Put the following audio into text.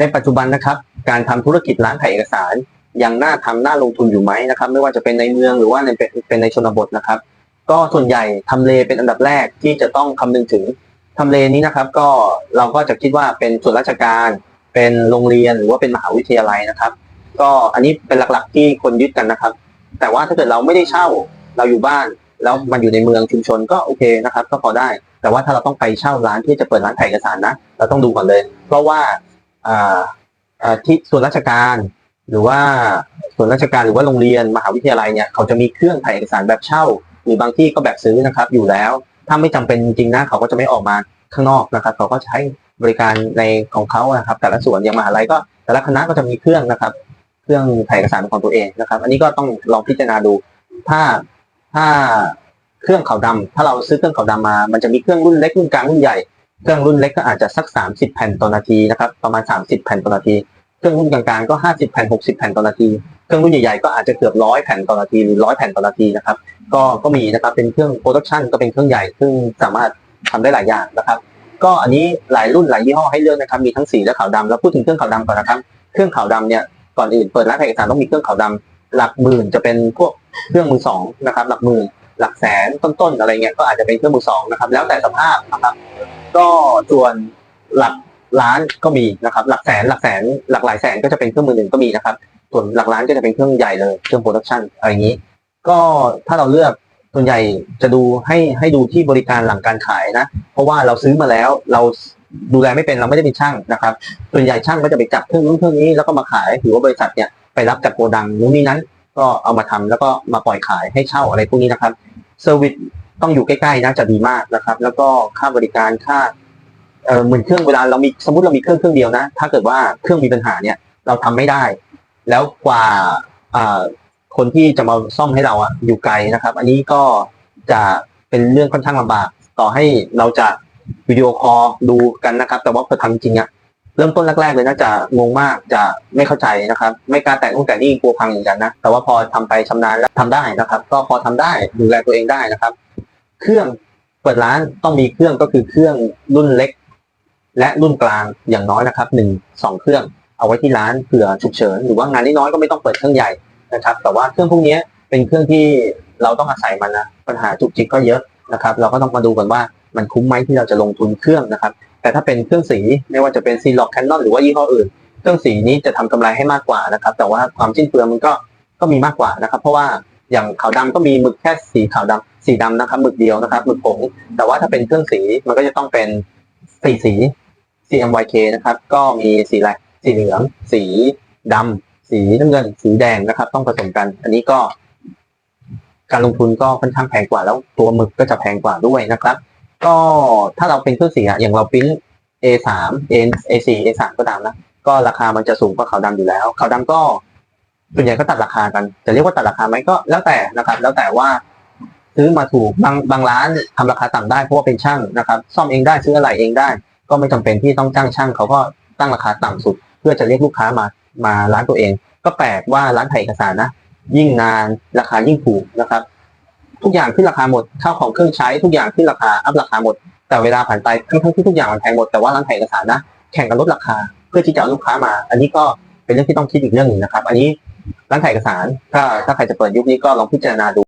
ในปัจจุบันนะครับ การทำธุรกิจร้านถ่ายเอกสารยังน่าทำน่าลงทุนอยู่ไหมนะครับ ไม่ว่าจะเป็นในเมืองหรือว่าในเป็นในชนบทนะครับ ก็ส่วนใหญ่ทำเลเป็นอันดับแรกที่จะต้องคำนึงถึงทำเลนี้นะครับ ก็เราก็จะคิดว่าเป็นส่วนราชการ เป็นโรงเรียนหรือว่าเป็นมหาวิทยาลัยนะครับ ก็อันนี้เป็นหลักๆที่คนยึดกันนะครับ แต่ว่าถ้าเกิดเราไม่ได้เช่าเราอยู่บ้าน แล้วมันอยู่ในเมืองชุมชนก็โอเคนะครับ ก็พอได้ แต่ว่าถ้าเราต้องไปเช่าร้านที่จะเปิดร้านถ่ายเอกสารนะ เราต้องดูก่อนเลย เพราะว่า ที่ส่วนราชการ หรือว่าส่วนราชการหรือว่าโรงเรียนมหาวิทยาลัยเนี่ยเขาจะมีเครื่องถ่ายเอกสารแบบเช่า หรือบางที่ก็แบบซื้อนะครับ อยู่แล้ว ถ้าไม่จำเป็นจริงนะเขาก็จะไม่ออกมาข้างนอกนะครับ เขาก็ใช้บริการในของเขานะครับ แต่ละส่วนอย่างมหาลัยก็แต่ละคณะก็จะมีเครื่องนะครับ เครื่องถ่ายเอกสารของตัวเองนะครับ อันนี้ก็ต้องลองพิจารณาดู ถ้าถ้าเครื่องขาวดำถ้าเราซื้อเครื่องขาวดำมา มันจะมีเครื่องรุ่นเล็กรุ่นกลางรุ่นใหญ่ เครื่องรุ่นเล็กก็อาจจะสัก 30 แผ่นต่อนาทีนะครับประมาณ 30 แผ่นต่อนาที เครื่องรุ่นกลางๆก็ 50 แผ่น 60 แผ่นต่อนาที เครื่องรุ่นใหญ่ๆก็อาจจะเกือบร้อยแผ่นต่อนาทีหรือร้อยแผ่นต่อนาทีนะครับก็ก็มีนะครับเป็นเครื่องโปรดักชันก็เป็นเครื่องใหญ่ซึ่งสามารถทำได้หลายอย่างนะครับ ก็อันนี้หลายรุ่นหลายยี่ห้อให้เลือกนะครับมีทั้งสีและขาวดำแล้วพูดถึงเครื่องขาวดำก่อนนะครับเครื่องขาวดำเนี่ยก่อนอื่นเปิดร้านถ่ายเอกสารต้องมีเครื่องขาวดำหลักหมื่นจะเป็นพวกเครื่องมือสองนะครับหลักหมื่นหลักแสนต้นๆอะไรเงี้ยก็อาจจะเป็นเครื่องมือสองนะครับแล้วแต่สภาพนะครับ ก็ส่วนหลักล้านก็มีนะครับ หลักแสนหลักแสนหลักหลายแสนก็จะเป็นเครื่องมือหนึ่งก็มีนะครับ ส่วนหลักล้านก็จะเป็นเครื่องใหญ่เลยเครื่องโปรดักชันอะไรอย่างนี้ ก็ถ้าเราเลือกส่วนใหญ่จะดูให้ให้ดูที่บริการหลังการขายนะ เพราะว่าเราซื้อมาแล้วเราดูแลไม่เป็นเราไม่ได้เป็นช่างนะครับ ส่วนใหญ่ช่างก็จะไปจับเครื่องนู้นเครื่องนี้แล้วก็มาขายหรือว่าบริษัทเนี่ยไปรับจากโกดังนู้นนี่นั้น ก็เอามาทำแล้วก็มาปล่อยขายให้เช่าอะไรพวกนี้นะครับเซอร์วิส ต้องอยู่ใกล้ๆนะจะดีมากนะครับ แล้วก็ค่าบริการค่าเหมือนเครื่องเวลาเรามีสมมติเรามีเครื่องเครื่องเดียวนะ ถ้าเกิดว่าเครื่องมีปัญหาเนี่ย เราทำไม่ได้ แล้วกว่าคนที่จะมาซ่อมให้เราอะอยู่ไกลนะครับ อันนี้ก็จะเป็นเรื่องค่อนข้างลำบาก ต่อให้เราจะวิดีโอคอลดูกันนะครับ แต่ว่าพอทำจริงอะเริ่มต้นแรกๆเลยนะจะงงมากจะไม่เข้าใจนะครับ ไม่กล้าแตะนู่นแตะนี่กลัวพังเหมือนกันนะแต่ว่าพอทำไปชำนาญแล้วทำได้นะครับ ก็พอทำได้ดูแลตัวเองได้นะครับ เครื่องเปิดร้านต้องมีเครื่องก็คือเครื่องรุ่นเล็ก และรุ่นกลางอย่างน้อยนะครับหนึ่งสองเครื่องเอาไว้ที่ร้านเผื่อฉุกเฉินหรือว่างานน้อยๆก็ไม่ต้องเปิดเครื่องใหญ่นะครับ แต่ว่าเครื่องพวกนี้เป็นเครื่องที่เราต้องอาศัยมันนะปัญหาจุกจิกก็เยอะนะครับ เราก็ต้องมาดูกันว่ามันคุ้มไหมที่เราจะลงทุนเครื่องนะครับ แต่ถ้าเป็นเครื่องสีไม่ว่าจะเป็นซีล็อกแคนนอนหรือว่ายี่ห้ออื่น เครื่องสีนี้จะทำกำไรให้มากกว่านะครับ แต่ว่าความสิ้นเปลืองมันก็ก็มีมากกว่านะครับ เพราะว่าอย่างขาวดำก็มีหมึกแค่สีขาวดำ สีดำนะครับหมึกเดียวนะครับหมึกผงแต่ว่าถ้าเป็นเครื่องสีมันก็จะต้องเป็นสีสี CMYK นะครับ ก็มีสีอะไรสีเหลือง สีดำสีน้ำเงิน สีแดงนะครับ ต้องผสมกัน อันนี้ก็ การลงทุนก็ค่อนข้างแพงกว่าแล้วตัวหมึกก็จะแพงกว่าด้วยนะครับ ก็ถ้าเราเป็นเครื่องสีอะอย่างเราปริ้น A3 A A4 A3 ก็ตามนะก็ราคามันจะสูงกว่าขาวดำอยู่แล้วขาวดำก็ส่วนใหญ่ก็ตัดราคากันจะเรียกว่าตัดราคาไหมก็แล้วแต่นะครับ แล้วแต่ว่า ซื้อมาถูกบางบางร้านทำราคาต่ำได้เพราะว่าเป็นช่างนะครับ ซ่อมเองได้ซื้ออะไรเองได้ ก็ไม่จำเป็นที่ต้องจ้างช่างเขาก็ตั้งราคาต่ำสุด เพื่อจะเรียกลูกค้ามามาร้านตัวเอง ก็แปลกว่าร้านถ่ายเอกสารนะ ยิ่งนานราคายิ่งถูกนะครับ ทุกอย่างขึ้นราคาหมดข้าวของเครื่องใช้ทุกอย่างขึ้นราคาอัพราคาหมด แต่เวลาผ่านไปทั้งๆที่ทุกอย่างมันแพงหมดแต่ว่าร้านถ่ายเอกสารนะแข่งกันลดราคาเพื่อที่จะเอาลูกค้ามา อันนี้ก็เป็นเรื่องที่ต้องคิดอีกเรื่องหนึ่งนะครับ อันนี้ร้านถ่ายเอกสารถ้าถ้าใครจะเปิดยุคนี้ก็ลองพิจารณาดู